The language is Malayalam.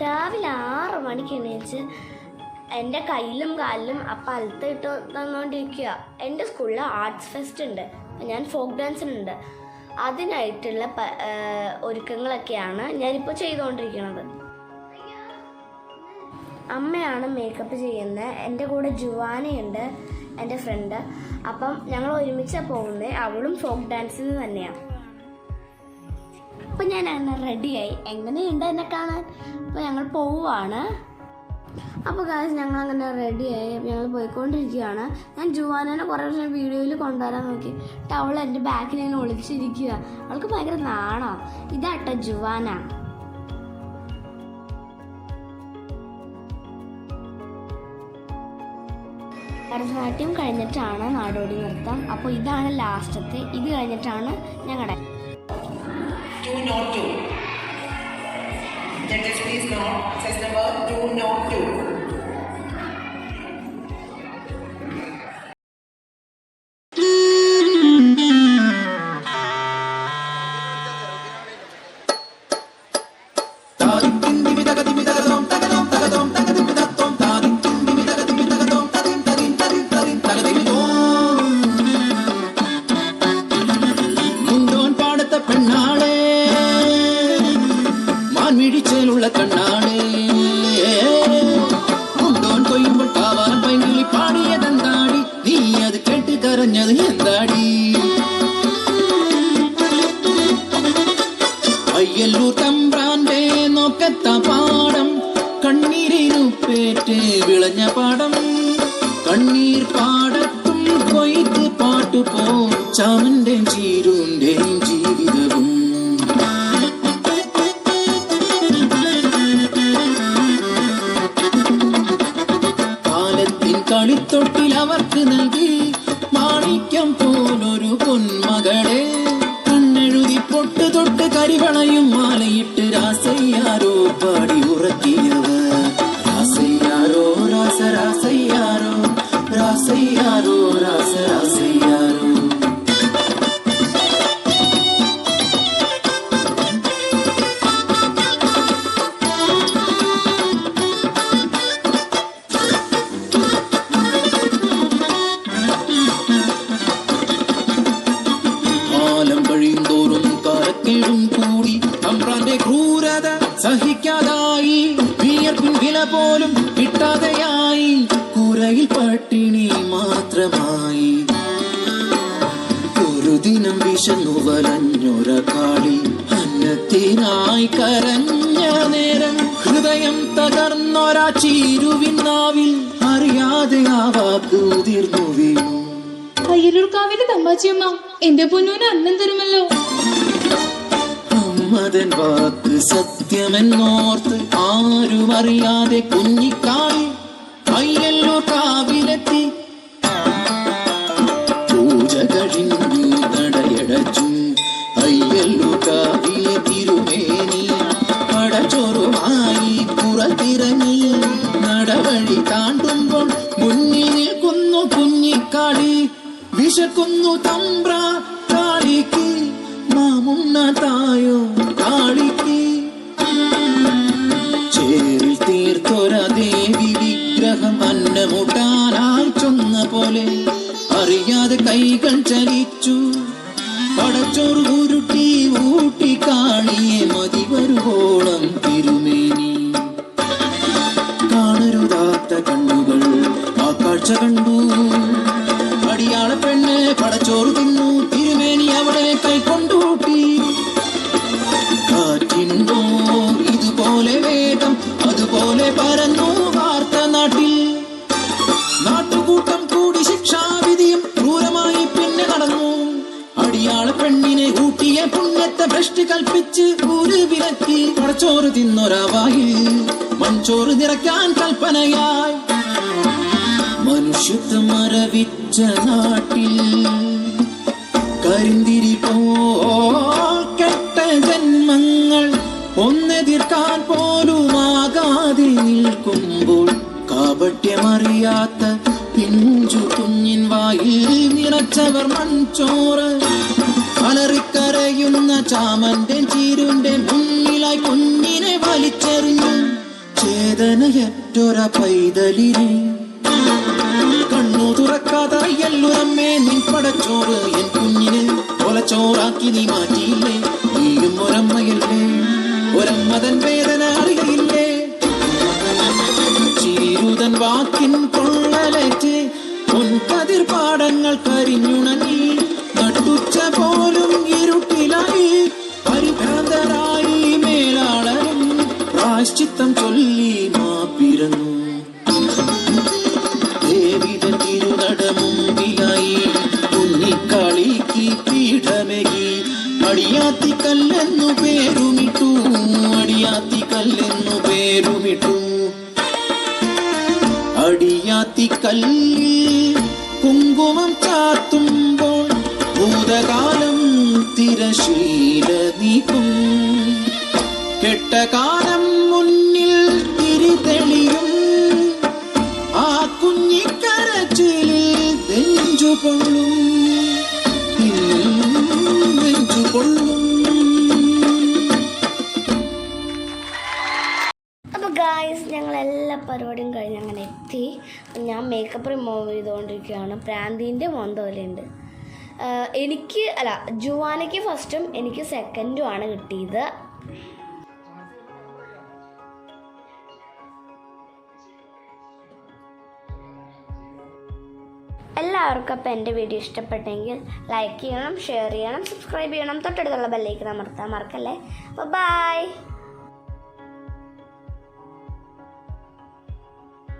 രാവിലെ ആറ് മണിക്ക് എണീച്ച് എന്റെ കയ്യിലും കാലിലും അപ്പം അലത്ത് ഇട്ട് തന്നുകൊണ്ടിരിക്കുക എന്റെ സ്കൂളിൽ ആർട്സ് ഫെസ്റ്റ് ഉണ്ട്. ഞാൻ ഫോക്ക് ഡാൻസിനുണ്ട് അതിനായിട്ടുള്ള പ- ഒരുക്കങ്ങളൊക്കെയാണ് ഞാനിപ്പോൾ ചെയ്തുകൊണ്ടിരിക്കുന്നത് അമ്മയാണ് മേക്കപ്പ് ചെയ്യുന്നത് എന്റെ കൂടെ ജുവാനയുണ്ട് എന്റെ ഫ്രണ്ട് അപ്പം ഞങ്ങൾ ഒരുമിച്ചാണ് പോകുന്നത് അവളും ഫോക്ക് ഡാൻസിന് തന്നെയാണ് അപ്പം ഞാൻ അങ്ങനെ റെഡിയായി എങ്ങനെയുണ്ട് എന്നെ കാണാൻ? അപ്പോൾ ഞങ്ങൾ പോവുകയാണ് അപ്പോൾ കാശ് ഞങ്ങൾ അങ്ങനെ റെഡിയായി ഞങ്ങൾ പോയിക്കൊണ്ടിരിക്കുകയാണ്. ഞാൻ ജുവാനെ കുറേ വർഷം വീഡിയോയിൽ കൊണ്ടുവരാൻ നോക്കി. ടവൾ എന്റെ ബാക്കിൽ ഇങ്ങനെ ഒളിച്ചിരിക്കുക അവൾക്ക് ഭയങ്കര നാണോ. ഇതാട്ടോ ജുവാന. ഭരതനാട്യം കഴിഞ്ഞിട്ടാണ് നാടോടി നൃത്തം. അപ്പോൾ ഇതാണ് ലാസ്റ്റത്തെ. ഇത് കഴിഞ്ഞിട്ടാണ് ഞങ്ങളുടെ not. Let us please not. Says number 202. കണ്ണാണ്. കാവാൻ പൈങ്കിളി പാടിയതെന്താടി? നീ അത് കേട്ട് നോക്കത്ത പാടം വിളഞ്ഞ പാടം. കണ്ണീർ പാടത്തും കൊയ്ത്ത് പാട്ടുപോ ചാമന്റെ ചീരുന്റെയും മാണിക്യം പോലൊരു പൊന്മകളെ കണ്ണെഴുതി പൊട്ട് തൊട്ട് കരിവളയും മാലയിട്ട് രാസയ്യാരോ പാടി ഉറക്കിയവർ രാസയ്യാരോ രാസ രാസയ്യാരോ രാസയ്യാരോ രാസ രാസയ്യാരോ അന്നത്തിനായി കരഞ്ഞ നേരം ഹൃദയം തകർന്നൊരാ ചീരുവിന്നാവിൽ അറിയാതെ ആ വാക്ക് തീർന്നു വീണു. അയ്യലൂർക്കാവിലെ തമ്പാച്ചിയമ്മ എന്റെ പൊന്നൂന് അന്നം തരുമല്ലോ. അമ്മതൻ വാക്ക് സത്യമെന്നോർത്ത് ആരും അറിയാതെ കുഞ്ഞിക്കാളി അയ്യല്ലൂർ കാവിലെത്തി പൂജ കഴിഞ്ഞു നടയടച്ചു അയ്യല്ലോ കാവിലെ വിശക്കുന്നു തമ്പ്ര കാളിക്ക്. മാമുന്ന തായോ കാളിക്ക്. ചേരിൽ തീർത്തൊര ദേവി വിഗ്രഹം അന്നമുട്ടാനായി ചൊന്ന പോലെ അറിയാതെ കൈകൾ ചലിച്ചു. പടച്ചോറ് ഉരുട്ടി ഊട്ടി കാളിയെ മതി വരുവോളം തിരുമേനി. കാണരുതാത്ത കണ്ണുകൾ ആ കാഴ്ച കണ്ടു ഒരു കുറച്ചോറ് പടച്ചോറ് തിന്നൊരാവായിൽ മൺചോറ് നിറയ്ക്കാൻ കൽപ്പനയായി. മനുഷ്യത്വം മരവിച്ച നാട്ടിൽ കരിന്തിരി പോൽ കെട്ട ജന്മങ്ങൾ ഒന്നെതിർക്കാൻ പോലുമാകാതെ നിൽക്കുമ്പോൾ കാപട്യമറിയാത്ത പിഞ്ചു കുഞ്ഞിൻ വായിൽ നിറച്ചവർ മൺചോറ് അലറിക്കരയുന്ന ചാമന്റെ ചീരുന്റെ മുന്നിലായി കുഞ്ഞിനെ വലിച്ചെറിഞ്ഞു. ചേതനയറ്റൊര പൈതലിനെ. കണ്ണു തുറക്കാതറിയല്ലുറമ്മേ നിൻ പടച്ചോറ് എൻ കുഞ്ഞിനെ. കൊലച്ചോറാക്കി നീ മാറ്റിയില്ലേ നീയും ഒരമ്മയല്ലേ. ഒരമ്മതൻ വേദന അറിയില്ലേ ചീരുതൻ വാക്കിൻ കൊള്ളലേറ്റ് പൊൻകതിർ പാടങ്ങൾ കരിഞ്ഞുണങ്ങി. നട്ടുച്ച പോലും ഇരുട്ടിലായി പരിഭ്രാന്തരായി. പ്രാശ്ചിത്തം ചൊല്ലി മാപ്പിരന്നു കല്ലെന്നു പേരുമിട്ടു അടിയാത്തി പേരുമിട്ടു. അടിയാത്തി കുങ്കുമം ചാത്തുമ്പോൾ ഭൂതകാലം തിരശീല നീക്കും. കെട്ടകാലം പരിപാടിയും കഴിഞ്ഞ് അങ്ങനെ എത്തി. ഞാൻ മേക്കപ്പ് റിമൂവ് ചെയ്തുകൊണ്ടിരിക്കുകയാണ്. പ്രാന്തിന്റെ മോന്തോലുണ്ട് എനിക്ക് അല്ല ജുവാനയ്ക്ക് ഫസ്റ്റും എനിക്ക് സെക്കൻഡുമാണ് കിട്ടിയത്. എല്ലാവർക്കും അപ്പോൾ എന്റെ വീഡിയോ ഇഷ്ടപ്പെട്ടെങ്കിൽ ലൈക്ക് ചെയ്യണം ഷെയർ ചെയ്യണം സബ്സ്ക്രൈബ് ചെയ്യണം. തൊട്ടടുത്തുള്ള ബെല്ലേക്ക് അമർത്താൻ മറക്കല്ലേ? അപ്പോൾ ബൈ